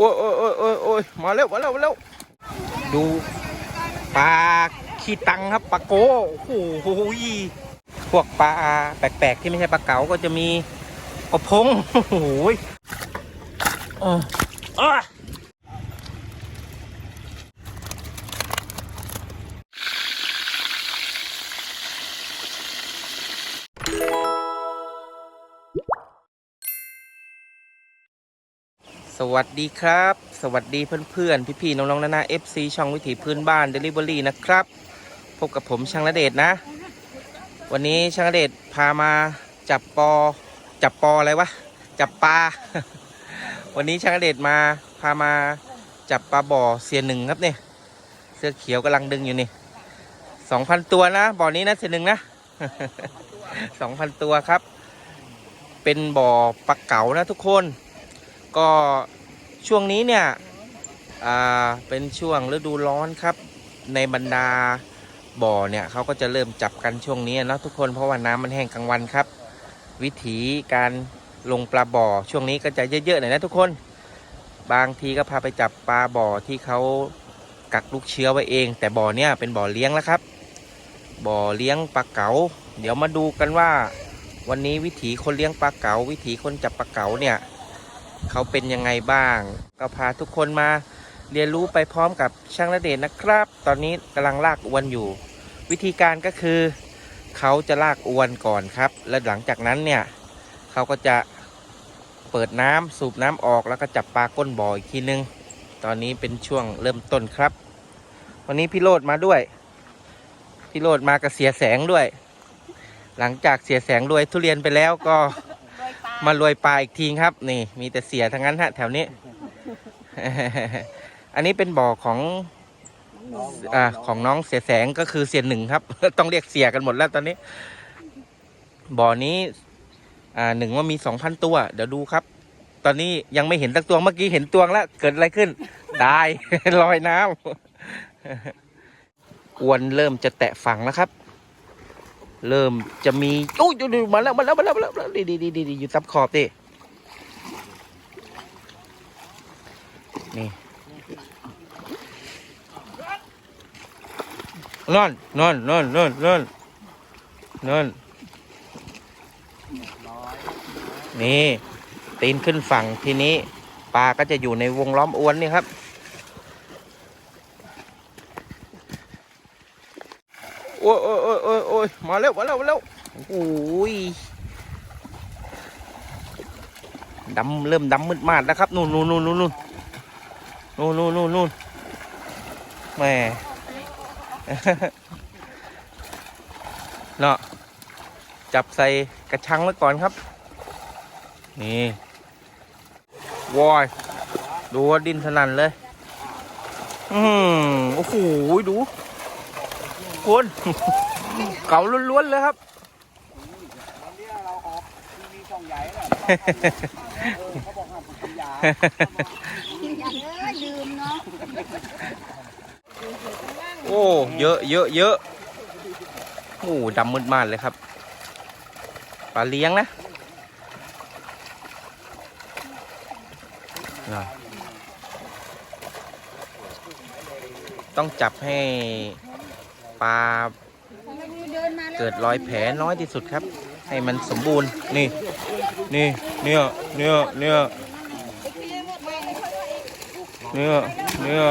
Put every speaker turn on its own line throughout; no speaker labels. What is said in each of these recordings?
อ้ยโอ้ยโอ้ยโอ้ยโอ้ยมาเร็วมาเร็วมาเร็วดูปลาขี้ตังครับปลาโก้โอ้โหพวกปลาแปลกๆที่ไม่ใช่ปลาเก๋าก็จะมีกระพงโอ้โหอ๋อ สวัสดีครับ สวัสดีเพื่อนๆ พี่ๆ น้องๆนานา FC ช่องวิถีพื้นบ้าน Delivery นะครับ พบกับผมช่างระเดชนะ วันนี้ช่างระเดชพามาจับปอ จับปออะไรวะ จับปลา วันนี้ช่างระเดชมาพามาจับปลาบ่อเสียหนึ่งครับเนี่ยเสื้อเขียวกำลังดึงอยู่นี่สองพันตัวนะบ่อนี้นะเสียหนึ่งนะสองพันตัวครับ เป็นบ่อปลาเก๋านะทุกคน ก็ช่วงนี้เนี่ยเป็นช่วงฤดูร้อนครับ ในบรรดาบ่อเนี่ยเขาก็จะเริ่มจับกันช่วงนี้นะทุกคนเพราะว่าน้ำมันแห้งกลางวันครับ วิธีการลงปลาบ่อช่วงนี้ก็จะเยอะๆหน่อยนะทุกคน บางทีก็พาไปจับปลาบ่อที่เขากักลูกเชื้อไว้เอง แต่บ่อเนี่ยเป็นบ่อเลี้ยงแล้วครับ บ่อเลี้ยงปลาเก๋าเดี๋ยวมาดูกันว่า วันนี้วิถีคนเลี้ยงปลาเก๋าวิถีคนจับปลาเก๋าเนี่ย เขาเป็นยังไงบ้าง ก็พาทุกคนมาเรียนรู้ไปพร้อมกับช่างระเดชนะครับ ตอนนี้กำลังลากอวนอยู่ วิธีการก็คือเขาจะลากอวนก่อนครับ และหลังจากนั้นเนี่ยเขาก็จะเปิดน้ำสูบน้ำออกแล้วก็จับปลาก้นบ่ออีกทีนึง ตอนนี้เป็นช่วงเริ่มต้นครับ วันนี้พี่โรดมาด้วย พี่โรดมากับเสียแสงด้วย หลังจากเสียแสงรวยทุเรียนไปแล้วก็ มารวยปลาอีกทีครับ นี่ มีแต่เสียทั้งนั้นฮะแถวนี้ อันนี้เป็นบ่อของอ่าของน้องเสียแสงก็คือเสียหนึ่งครับ ต้องเรียกเสียกันหมดแล้วตอนนี้ บ่อนี้ อ่าหนึ่งว่ามีสองพันตัว เดี๋ยวดูครับ ตอนนี้ยังไม่เห็นตักตัวเมื่อกี้เห็นตวงแล้ว เกิดอะไรขึ้น ได้ ลอยน้ำอวนเริ่มจะแตะฝั่งแล้วครับ เริ่มจะมีโอ้ยดูดูมาแล้วมาแล้วมาแล้วมาแล้วดีดีดีดีดีอยู่ซับขอบดินี่นอนนอนนอนนอนนอนนอนนี่ตีนขึ้นฝั่งทีนี้ปลาก็จะอยู่ในวงล้อมอวนนี่ครับโอ้ยโอ้ยโอ้ยโอ้ ยโอ้ยมาแล้วมาแล้วมาแล้วโอ้ยดำเริ่มดำมืดมาดแล้วครับนู่นนู่นนู่นนู่นนู่นนู่นนู่นนู่นแหมเนาะจับใส่กระชังไว้ก่อนครับ นี่วอยดูว่าดินสนั่นเลย อืมโอ้โหดูคุณ เก่าล้วนๆเลยครับ
วันนี้เราออกทีช่องใหญ่เออเขาบอกห้ามกินยา
เออลืมเนาะ
โอ้ เยอะเยอะเยอะโอ้ดำมืดมากเลยครับ ปลาเลี้ยงนะต้องจับให้ปลา เกิดรอยแผลน้อยที่สุดครับ ให้มันสมบูรณ์นี่ นี่เนี่ยเนี่ยเนี่ยเนี่ยเนี่ย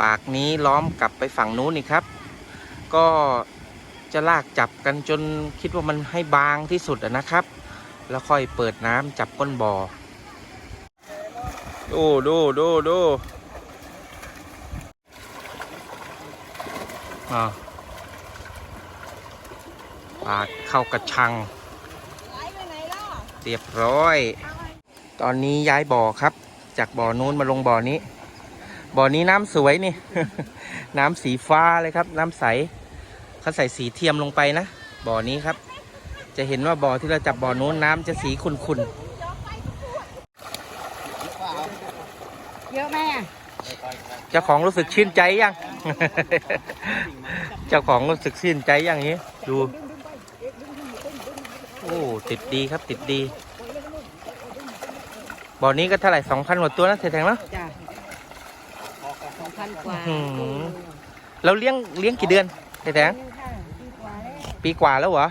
ปากนี้ล้อมกลับไปฝั่งนู้นนี่ครับ ก็จะลากจับกันจนคิดว่ามันให้บางที่สุดอะนะครับ แล้วค่อยเปิดน้ำจับก้นบ่อดูดูดูดูอ่า ปากเข้ากระชัง เรียบร้อย ตอนนี้ย้ายบ่อครับ จากบ่อนู้นมาลงบ่อนี้ บ่อนี้น้ำสวยนี่ น้ำสีฟ้าเลยครับ น้ำใสเขาใส่สีเทียมลงไปนะ บ่อนี้ครับ จะเห็นว่าบ่อที่เราจับบ่อนู้นน้ำจะสีขุ่น
เยอะไหมอะ
ๆเจ้าของรู้สึกชื่นใจยัง เจ้าของรู้สึกชื่นใจยังนี้ ดู โอ้ติดดีครับติดดีบ่อนี้ก็เท่าไหร่สองพันกว่าตัวนะเทแทงเนาะ
จ้ะสองพันกว่า
อื้อหือเราเลี้ยงเลี้ยงกี่เดือนเทแทงปีกว่าแล้วเหรอ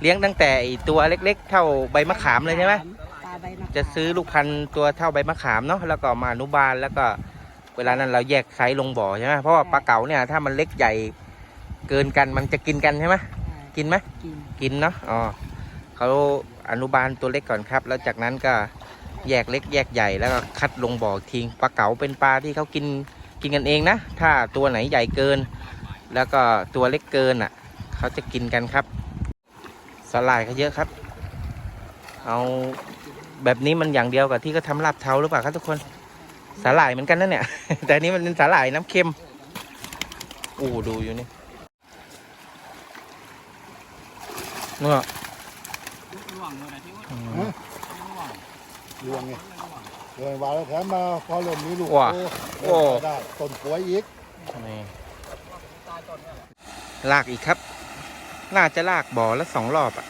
เลี้ยงตั้งแต่ไอ้ตัวเล็กๆ เท่าใบมะขามเลยใช่ไหม
ปลาใบมขาม
จะซื้อลูกพันธุ์ตัวเท่าใบมะขามเนาะแล้วก็มาอนุบาลแล้วก็เวลานั้นเราแยกไซส์ลงบ่อใช่ไหมเพราะว่าปลาเก๋าเนี่ยถ้ามันเล็กใหญ่เกินกันมันจะกินกันใช่ไหม กินไหม
กิน
กินเนาะอ๋อเขาอนุบาลตัวเล็กก่อนครับ แล้วจากนั้นก็แยกเล็กแยกใหญ่แล้วก็คัดลงบ่อทิ้งปลาเก๋าเป็นปลาที่เขากินกินกันเองนะ ถ้าตัวไหนใหญ่เกิน แล้วก็ตัวเล็กเกินอะเขาจะกินกันครับสลายเขาเยอะครับ เอาแบบนี้มันอย่างเดียวกับที่เขาทำลาบเทาหรือเปล่าครับทุกคนสาหร่ายเหมือนกันนั่นเนี่ย แต่อันนี้มันเป็นสาหร่ายน้ำเค็มอู้ดูอยู่นี่ เนาะ
ร่วงเลยนะที่ว่า
อืม
ร่วง
เรื่องไงเรื่องวาแล้วแถมมาพอเริ่มมีลูก
ว้า
โต
โอ้
เริ่มได้ต้นป่วยอีก
นี่ลากอีกครับ น่าจะลากบ่อละสองรอบอะ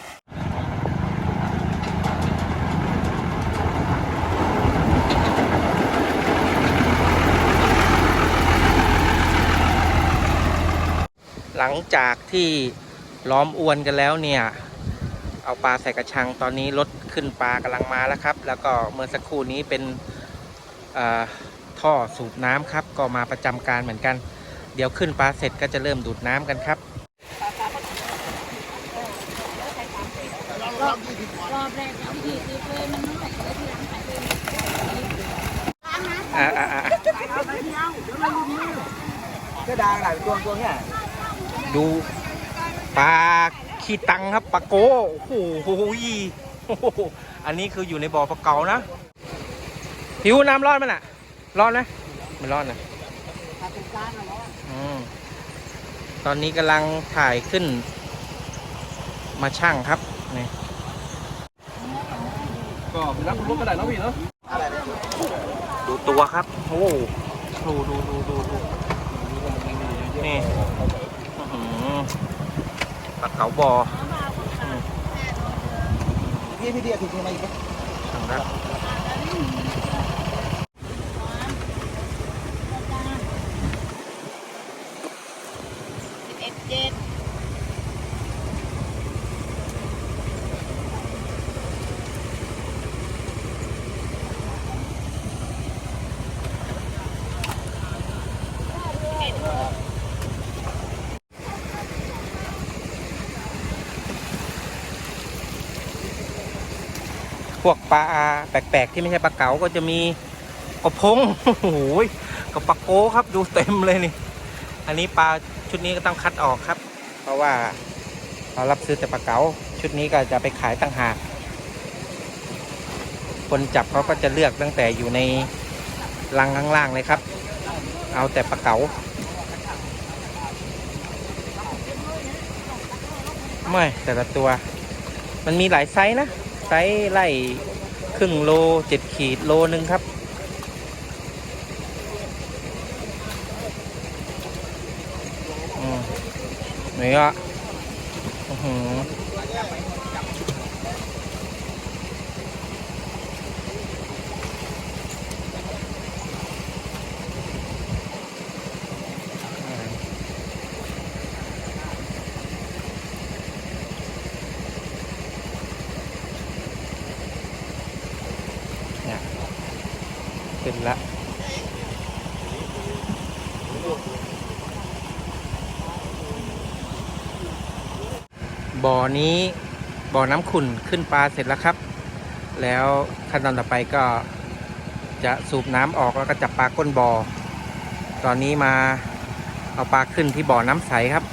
หลังจากที่ ล้อมอวนกันแล้วเนี่ย เอาปลาใส่กระชังตอนนี้รถขึ้นปลากำลังมาแล้วครับ แล้วก็เมื่อสักครู่นี้เป็นเอ่อท่อสูบน้ำครับ ก็มาประจำการเหมือนกัน เดี๋ยวขึ้นปลาเสร็จก็จะเริ่มดูดน้ำกันครับ
รอบรอบแรกที่ดีคือเลยมันน้อยเลยที่หลังใส่เลย
อ่าอ่าอ่า
เสื้อดางหลายตัวตัวเนี่ย
ดู ปลาขี้ตังครับปลาโก้โอ้โหอันนี้คืออยู่ในบ่อปลาเก๋านะหิวน้ำร้อนไหมน่ะร้อนไหมไม่ร้อนนะตอนนี้กำลังถ่ายขึ้น มาช่างครับนี่
ก็รับรถก็ได้เนาะพี่เนาะ
ดูตัวครับ โอ้โหดูดูดูดูดูนี่ ปลาเก๋าบ่อ
พี่พี่เดียถึงตรงไหนอีก
ครับ
สิบ
พวกปลาแปลกๆ ที่ไม่ใช่ปลาเก๋าก็จะมีกระพงโอ้โหยกับปลาโก้ครับดูเต็มเลยนี่ อันนี้ปลาชุดนี้ก็ต้องคัดออกครับ เพราะว่าเรารับซื้อแต่ปลาเก๋าชุดนี้ก็จะไปขายต่างหาก คนจับเขาก็จะเลือกตั้งแต่อยู่ในรังข้างล่างเลยครับ เอาแต่ปลาเก๋าไม่แต่ละตัว มันมีหลายไซส์นะ ไซส์ไล่ครึ่งโลเจ็ดขีดโลนึงครับอืมนี่ก็อือหือเนี่ยขึ้นละ บ่อนี้บ่อน้ำขุ่นขึ้นปลาเสร็จแล้วครับ แล้วขั้นตอนต่อไปก็จะสูบน้ำออกแล้วก็จับปลาก้นบ่อ ตอนนี้มาเอาปลาขึ้นที่บ่อน้ำใสครับ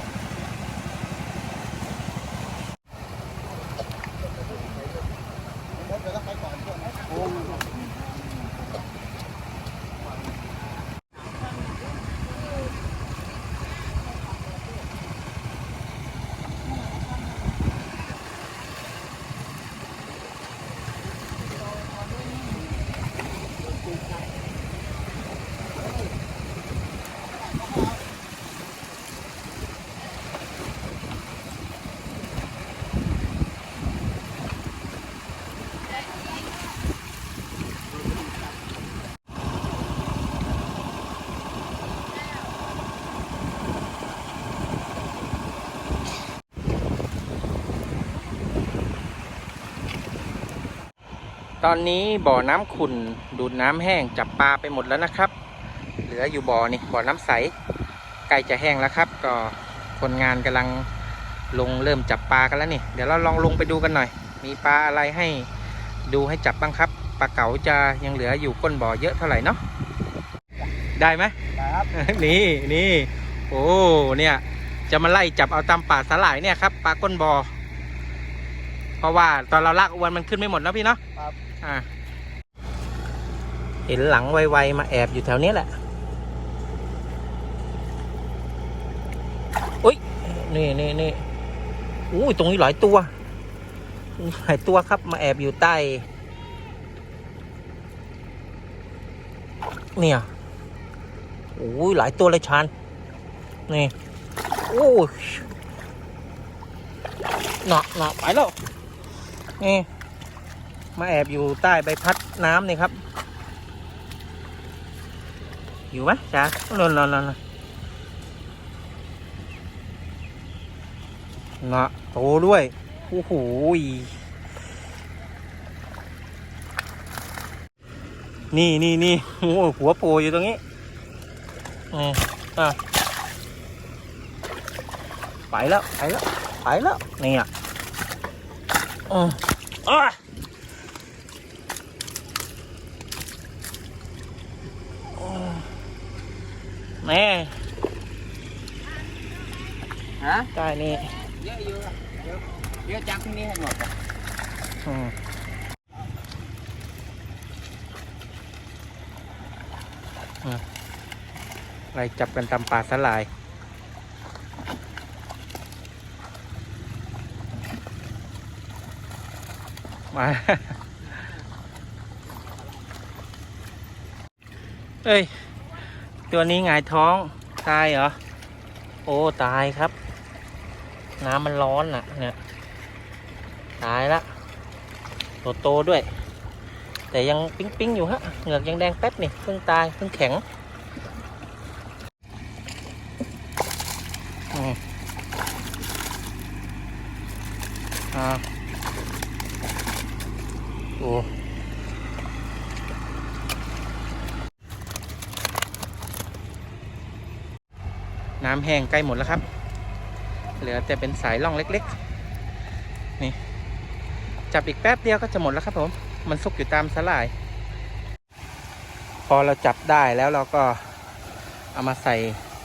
ตอนนี้บ่อน้ำขุ่นดูดน้ำแห้งจับปลาไปหมดแล้วนะครับ เหลืออยู่บ่อนี่บ่อน้ำใสใกล้จะแห้งแล้วครับ ก็คนงานกำลังลงเริ่มจับปลากันแล้วนี่ เดี๋ยวเราลองลงไปดูกันหน่อย มีปลาอะไรให้ดูให้จับบ้างครับปลาเก๋าจะยังเหลืออยู่ก้นบ่อเยอะเท่าไหร่เนาะได้ไหม
ครับ
นี่นี่โอ้เนี่ย จะมาไล่จับเอาตามป่าสาหร่ายเนี่ยครับปลาก้นบอ่อเพราะว่าตอนเราลากอวนมันขึ้นไม่หมดนะพี่เนาะ
ครับ
อ่าเห็นหลังไวๆมาแอบอยู่แถวนี้แหละ อุ้ย นี่นี่นี่อุ้ย ตรงนี้หลายตัว หลายตัวครับ มาแอบอยู่ใต้ เนี่ยโอ้ย หลายตัวเลยชานนี่ โอ้ยเนาะเนาะไปแล้ว นี่ มาแอบอยู่ใต้ใบพัดน้ำนี่ครับ อยู่ไหมจ้านอนนอนนอนเนะโตด้วย โอ้โหนี่นี่นี่โอ้หัวโผล่อยู่ตรงนี้อืมอะไปแล้ว ไปแล้ว ไปแล้ว นี่อะอืมอะอื แม่
ฮะ
ได้นี่
เยอะอยู่อะเยอะเยอะจังที่นี่ให้หมดอะ
อืมอืมไล่จับกันตามป่าสลายมา เอ้ย ตัวนี้หงายท้อง ตายเหรอ โอ้ ตายครับ น้ำมันร้อนอะ เนี่ย ตายละโตโตด้วย แต่ยังปิ๊งปิ๊งอยู่ฮะ เหงือกยังแดงแป๊บนี่ เพิ่งตาย เพิ่งแข็งอืมอ่าโอ้น้ำ แห้งใกล้หมดแล้วครับ เหลือแต่เป็นสายล่องเล็กๆ นี่ จับอีกแป๊บเดียวก็จะหมดแล้วครับผม มันซุกอยู่ตามสลาย พอเราจับได้แล้วเราก็เอามาใส่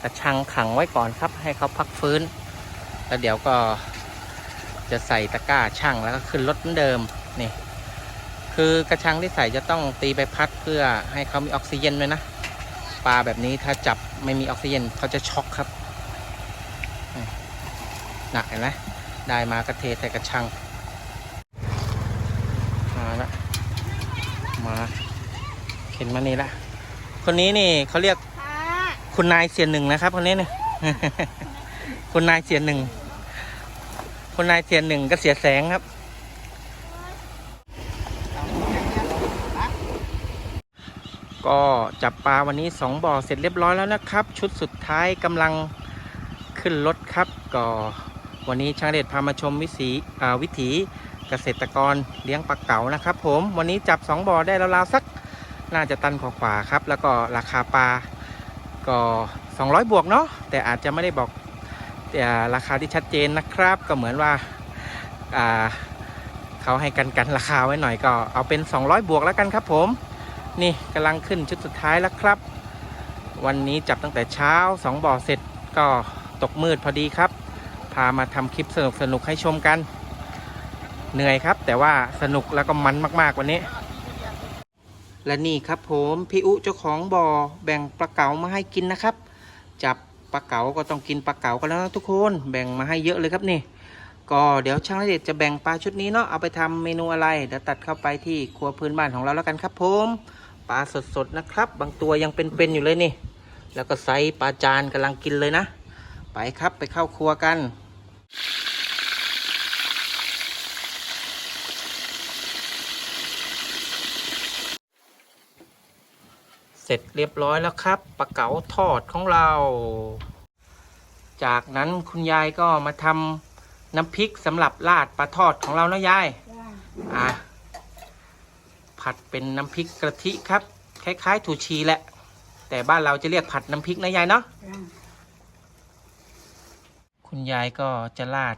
กระชังขังไว้ก่อนครับ ให้เขาพักฟื้น แล้วเดี๋ยวก็จะใส่ตะกร้าช่างแล้วก็ขึ้นรถเหมือนเดิมนี่คือกระชังที่ใส่จะต้องตีใบพัดเพื่อให้เขามีออกซิเจนด้วยนะปลาแบบนี้ถ้าจับไม่มีออกซิเจนเขาจะช็อกครับ นักเห็นไหมได้มากระเทใส่กระชัง มาละมาเข็นมานี่ละ คนนี้นี่เขาเรียก
ค่ะ
คุณนายเสียนหนึ่งนะครับ คนนี้เนี่ยคุณนายเสียนหนึ่งคุณนายเสียนหนึ่งก็เสียแสงครับ ก็จับปลาวันนี้สองบ่อเสร็จเรียบร้อยแล้วนะครับ ชุดสุดท้ายกำลังขึ้นรถครับก็ วันนี้ช่างเด็ดพามาชมวิสีวิถีเกษตรกรเลี้ยงปลาเก๋านะครับ ผมวันนี้จับสองบ่อได้ราวๆสักน่าจะตันกว่าๆครับ แล้วก็ราคาปลาก็ 200 บวกเนาะแต่อาจจะไม่ได้บอกอ่ราคาที่ชัดเจนนะครับ ก็เหมือนว่าเขาให้กันกันราคาไว้หน่อยก็เอาเป็น 200 บวกแล้วกันครับ ผม นี่กำลังขึ้นชุดสุดท้ายแล้วครับ วันนี้จับตั้งแต่เช้าสองบ่อเสร็จก็ตกมืดพอดีครับ พามาทำคลิปสนุกสนุกๆให้ชมกัน เหนื่อยครับ แต่ว่าสนุกแล้วก็มันมากๆวันนี้ และนี่ครับผมพี่อุเจ้าของบ่อแบ่งปลาเก๋ามาให้กินนะครับ จับปลาเก๋าก็ต้องกินปลาเก๋ากันแล้วนะทุกคนแบ่งมาให้เยอะเลยครับนี่ ก็เดี๋ยวช่างละเด็ดจะแบ่งปลาชุดนี้เนาะเอาไปทำเมนูอะไรเดี๋ยวตัดเข้าไปที่ครัวพื้นบ้านของเราแล้วกันครับผมปลาสดๆนะครับ บางตัวยังเป็นๆอยู่เลยนี่ แล้วก็ไซส์ปลาจานกำลังกินเลยนะ ไปครับไปเข้าครัวกัน เสร็จเรียบร้อยแล้วครับปลาเก๋าทอดของเรา จากนั้นคุณยายก็มาทำน้ำพริกสำหรับราดปลาทอดของเรานะยาย
จ้า
อะ ผัดเป็นน้ำพริกกะทิครับ คล้ายๆถูชีแหละ แต่บ้านเราจะเรียกผัดน้ำพริกนะยายเนาะ
จ้า
คุณยายก็จะราด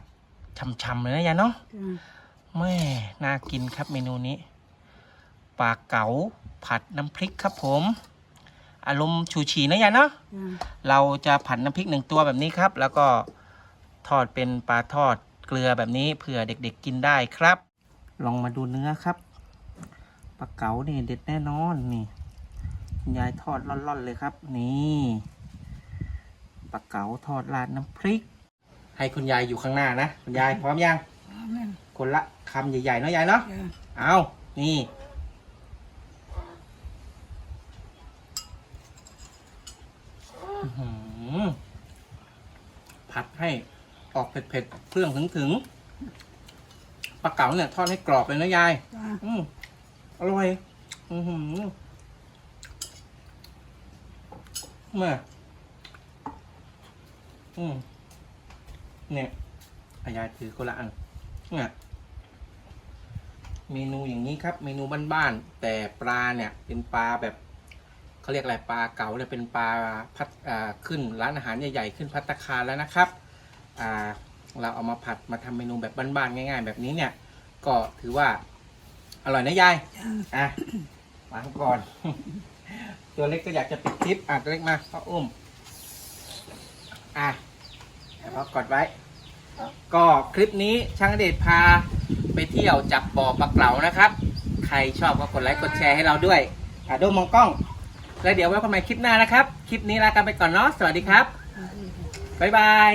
ช่ำๆเลยนะยายเนาะ
จ้า
แม่น่ากินครับเมนูนี้ปลาเก๋าผัดน้ำพริกครับผม อารมณ์ชูชีนะยายเนาะ
จ้า
เราจะผัดน้ำพริกหนึ่งตัวแบบนี้ครับ แล้วก็ทอดเป็นปลาทอดเกลือแบบนี้เผื่อเด็กๆกินได้ครับ ลองมาดูเนื้อครับปลาเก๋านี่เด็ดแน่นอนนี่คุณยายทอดร่อนๆเลยครับ นี่ปลาเก๋าทอดราดน้ำพริก ให้คุณยายอยู่ข้างหน้านะ คุณยายพร้อมยัง
พร้อมแล้ว
คนละคำใหญ่ๆเนาะยายเนาะ
จ้า
เอานี่อื้อหือผัดให้ออกเผ็ดๆ เครื่องถึงๆ ปลาเก๋าเนี่ยทอดให้กรอบเลยนะยาย
จ้า
อืมอร่อย อือหือแม่อืม เนี่ยอายายถือคนละอันเนี่ยเมนูอย่างนี้ครับ เมนูบ้านๆแต่ปลาเนี่ยเป็นปลาแบบเขาเรียกอะไรปลาเก๋าเนี่ยเป็นปลาพัดอ่าขึ้นร้านอาหารใหญ่ๆขึ้นพัตตาคารแล้วนะครับอ่าเราเอามาผัดมาทำเมนูแบบบ้านๆง่าย ๆ แบบนี้เนี่ย ก็ถือว่า อร่อยนะยาย
จ้า
อะวางก่อน ตัวเล็กก็อยากจะปิดคลิปอะตัวเล็กมาพ่ออุ้มอะ แล้วก็กดไว้ ก็คลิปนี้ช่างอเดชพาไปเที่ยวจับบ่อปลาเก๋านะครับ ใครชอบก็กดไลค์กดแชร์ให้เราด้วยอะโดมมองกล้อง แล้วเดี๋ยวไว้กันใหม่คลิปหน้านะครับ คลิปนี้ลากันไปก่อนเนาะสวัสดีครับบ๊ายบาย